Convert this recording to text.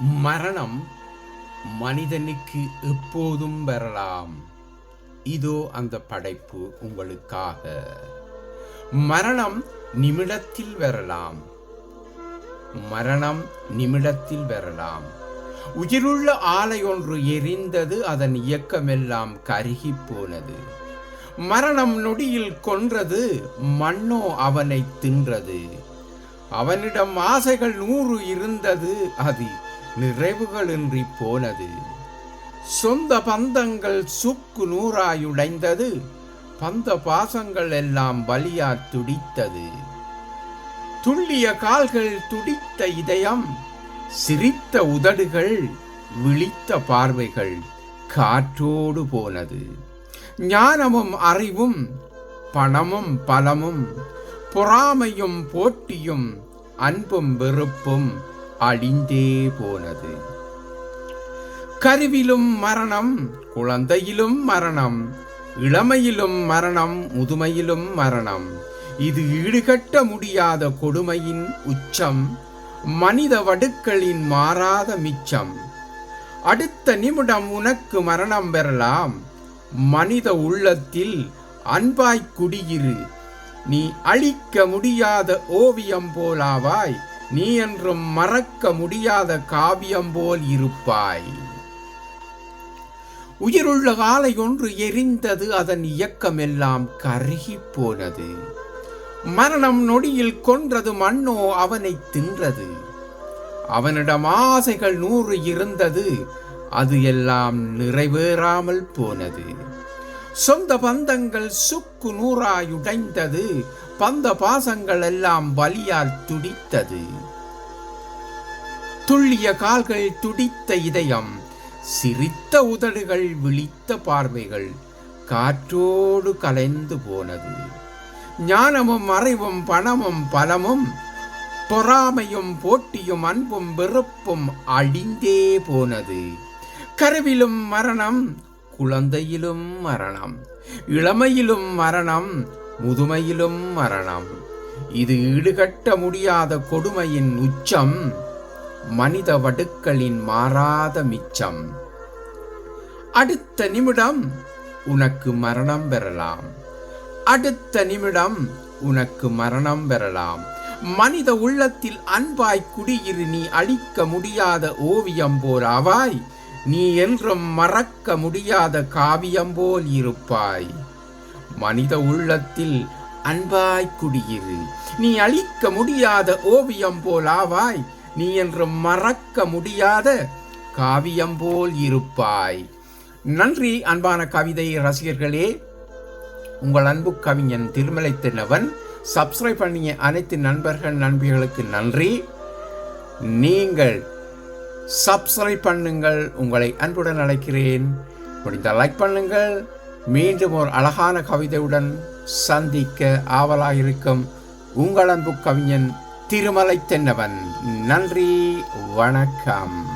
மரணம் மனிதனுக்கு எப்போதும் வரலாம். இதோ அந்த படைப்பு உங்களுக்காக. மரணம் நிமிடத்தில் வரலாம். மரணம் நிமிடத்தில் வரலாம். உயிருள்ள ஆலை ஒன்று எரிந்தது அதன் இயக்கமெல்லாம் கருகி போனது. மரணம் நொடியில் கொன்றது மண்ணோ அவனை தின்றது. அவனிடம் ஆசைகள் நூறு இருந்தது அது நிறைவுகளின்றி போனது. சொந்த பந்தங்கள் சுக்கு நூறாயுடைந்தது. பந்த பாசங்கள் எல்லாம் பலியா துடித்தது. துள்ளிய கால்கள் துடித்த இதயம் சிரித்த உதடுகள் விழித்த பார்வைகள் காற்றோடு போனது. ஞானமும் அறிவும் பணமும் பலமும் பொறாமையும் போட்டியும் அன்பும் வெறுப்பும் அழிந்தே போனது. கருவிலும் மரணம் குழந்தையிலும் மரணம் இளமையிலும் மரணம் முதுமையிலும் மரணம். இது ஈடுகட்ட முடியாத கொடுமையின் உச்சம் மனித வடுக்களின் மாறாத மிச்சம். அடுத்த நிமிடம் உனக்கு மரணம் பெறலாம். மனித உள்ளத்தில் அன்பாய் குடியிரு. நீ அழிக்க முடியாத ஓவியம் போலாவாய். நீ என்றும் மறக்க முடியாத காவியம் போல் இருப்பாய். உயிருள்ள காலை ஒன்று எரிந்தது அதன் இயக்கமெல்லாம் கருகி போனது. மரணம் நொடியில் கொன்றது மண்ணோ அவனை தின்றது. அவனிடம் ஆசைகள் நூறு இருந்தது அது எல்லாம் நிறைவேறாமல் போனது. சொந்த பந்தங்கள் சுக்கு நூறாயுடைந்தது பந்த பாசங்கள் எல்லாம் வலியால் துடித்தது. துள்ளிய கால்கள் துடித்த இதயம் சிரித்த உதடுகள் விழித்த பார்வைகள் காற்றோடு கலைந்து போனது. ஞானமும் அறிவும் பணமும் பலமும் பொறாமையும் போட்டியும் அன்பும் வெறுப்பும் அழிந்தே போனது. கருவிலும் மரணம் குழந்தையிலும் மரணம் இளமையிலும் மரணம் முதுமையிலும் மரணம். இது ஈடுகட்ட முடியாத கொடுமையின் உச்சம் மனித வடுக்களின் மாறாத மிச்சம். அடுத்த நிமிடம் உனக்கு மரணம் பெறலாம். அடுத்த நிமிடம் உனக்கு மரணம் பெறலாம். மனித உள்ளத்தில் அன்பாய் குடியிரு நீ அழிக்க முடியாத ஓவியம் போல் ஆவாய். நீ என்றும் மறக்க முடியாத காவியம் போல் இருப்பாய். மனித உள்ளத்தில் அன்பாய் குடியிரு. நீ அழிக்க முடியாத ஓவியம் போல் ஆவாய். நீ என்று மறக்க முடியாத காவியம் போல் இருப்பாய். நன்றி அன்பான கவிதை ரசிகர்களே. உங்கள் அன்பு கவிஞன் திருமலை தென்னவன் சப்ஸ்கிரைப் பண்ணிய அனைத்து நண்பர்கள் நண்பிகளுக்கு நன்றி. நீங்கள் சப்ஸ்கிரைப் பண்ணுங்கள். உங்களை அன்புடன் அழைக்கிறேன். முடிந்த லைக் பண்ணுங்கள். மீண்டும் ஒரு அழகான கவிதையுடன் சந்திக்க ஆவலாக இருக்கும் உங்கள் அன்பு கவிஞன் திருமலை தென்னவன் நன்றி வணக்கம்.